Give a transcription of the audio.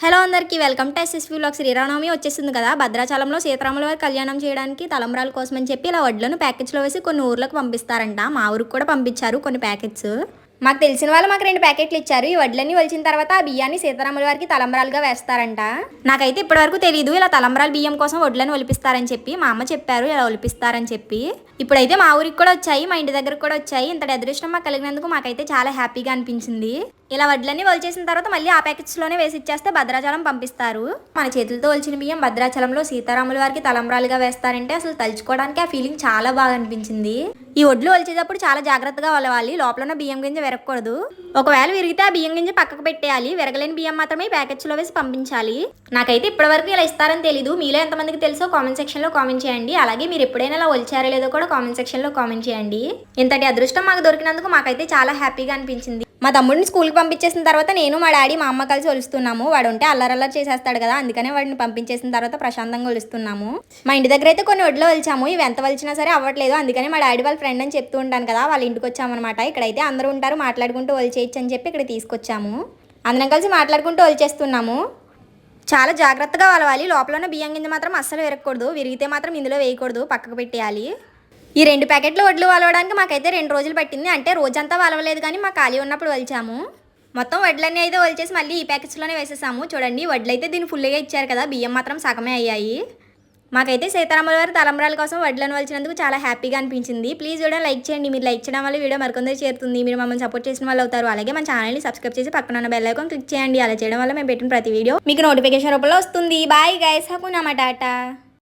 Hello అందరికీ welcome to SSV vlog Sri Rama Navami వచ్చేసింది కదా. భద్రాచలంలో సీతారాముల వారి కళ్యాణం చేయడానికి తలంబ్రాల కోసం అని చెప్పి ఇలా వడ్లను ప్యాకెట్స్లో వేసి కొన్ని ఊర్లకు పంపిస్తారంట. మా ఊరికి కూడా పంపించారు కొన్ని ప్యాకెట్స్. మాకు తెలిసిన వాళ్ళు మాకు రెండు ప్యాకెట్లు ఇచ్చారు. ఈ వడ్లన్నీ వలిచిన తర్వాత ఆ బియ్యాన్ని సీతారాముల వారికి తలంబ్రాలుగా వేస్తారంట. నాకైతే ఇప్పటివరకు తెలియదు ఇలా తలంబ్రాల బియ్యం కోసం వడ్లను ఒలిపిస్తారని చెప్పి మా అమ్మ చెప్పారు. ఇలా ఒలిపిస్తారని చెప్పి. ఇప్పుడైతే మా ఊరికి కూడా వచ్చాయి. మా ఇంటి దగ్గరకు కూడా వచ్చాయి. ఇంత అదృష్టం మాకు కలిగినందుకు మాకైతే చాలా హ్యాపీగా అనిపించింది. ఇలా వడ్లన్నీ వలిచేసిన తర్వాత మళ్ళీ ఆ ప్యాకెట్స్లోనే వేసి ఇచ్చేస్తే భద్రాచలం పంపిస్తారు. మన చేతులతో వలిచిన బియ్యం భద్రాచలంలో సీతారాముల వారికి తలంబ్రాలుగా వేస్తారంటే అసలు తలుచుకోవడానికి ఆ ఫీలింగ్ చాలా బాగా అనిపించింది. ఈ వడ్లు వలిచేటప్పుడు చాలా జాగ్రత్తగా వలవాలి లోపల ఉన్న బియ్యం గింజ విరగకూడదు. ఒకవేళ విరిగితే ఆ బియ్యం గింజ పక్కకు పెట్టేయాలి విరగలేని బియ్యం మాత్రమే ప్యాకెట్స్లో వేసి పంపించాలి. నాకైతే ఇప్పటివరకు ఇలా ఇస్తారని తెలీదు మీలో ఎంతమందికి తెలుసో కామెంట్ సెక్షన్లో కామెంట్ చేయండి. అలాగే మీరు ఎప్పుడైనా ఇలా వలిచారో లేదో కూడా కామెంట్ సెక్షన్లో కామెంట్ చేయండి. ఇంతటి అదృష్టం మాకు దొరికినందుకు మాకైతే చాలా హ్యాపీగా అనిపించింది. మా తమ్ముడిని స్కూల్కి పంపించేసిన తర్వాత నేను మా డాడీ మా అమ్మ కలిసి ఒలుస్తున్నాము. వాడు ఉంటే అల్లరల్లరి చేసేస్తాడు కదా అందుకనే వాడిని పంపించేసిన తర్వాత ప్రశాంతంగా ఒలుస్తున్నాము. మా ఇంటి దగ్గర అయితే కొన్ని వడ్లు వలిచాము ఇవి ఎంత వలిచినా సరే అవ్వట్లేదు. అందుకని మా డాడీ వాళ్ళ ఫ్రెండ్ అని చెప్తూ ఉంటాను కదా వాళ్ళ ఇంటికి వచ్చామన్నమాట. ఇక్కడైతే అందరూ ఉంటారు మాట్లాడుకుంటూ ఒలిచేయచ్చు అని చెప్పి ఇక్కడ తీసుకొచ్చాము. అందరం కలిసి మాట్లాడుకుంటూ ఒలిచేస్తున్నాము. చాలా జాగ్రత్తగా వలవాలి లోపల ఉన్న బియ్యం గింజ మాత్రం అస్సలు విరగకూడదు. విరిగితే మాత్రం ఇందులో వేయకూడదు పక్కకు పెట్టేయాలి. ఈ రెండు ప్యాకెట్లు వడ్లు వలవడానికి మాకైతే రెండు రోజులు పట్టింది. అంటే రోజంతా వలవలేదు కానీ మా ఖాళీ ఉన్నప్పుడు వలిచాము. మొత్తం వడ్లన్నీ అయితే వలిచేసి మళ్ళీ ఈ ప్యాకెట్స్లోనే వేసేసాము. చూడండి వడ్లు అయితే దీన్ని ఫుల్గా ఇచ్చారు కదా బియ్యం మాత్రం సగమే అయ్యాయి. మాకైతే సీతారాముల వారి తలంబరాల కోసం వడ్లను వలిచినందుకు చాలా హ్యాపీగా అనిపించింది. ప్లీజ్ వీడియో లైక్ చేయండి. మీరు లైక్ చేయడం వల్ల వీడియో మరికొందరు చేరుతుంది. మీరు మమ్మల్ని సపోర్ట్ చేసిన వాళ్ళు అవుతారు. అలాగే మన ఛానల్ని సబ్స్క్రైబ్ చేసి పక్కన ఉన్న బెల్ ఐకాన్ క్లిక్ చేయండి. అలా చేయడం వల్ల మేము పెట్టిన ప్రతి వీడియో మీకు నోటిఫికేషన్ రూపంలో వస్తుంది. Bye guys. హకునా టాటా.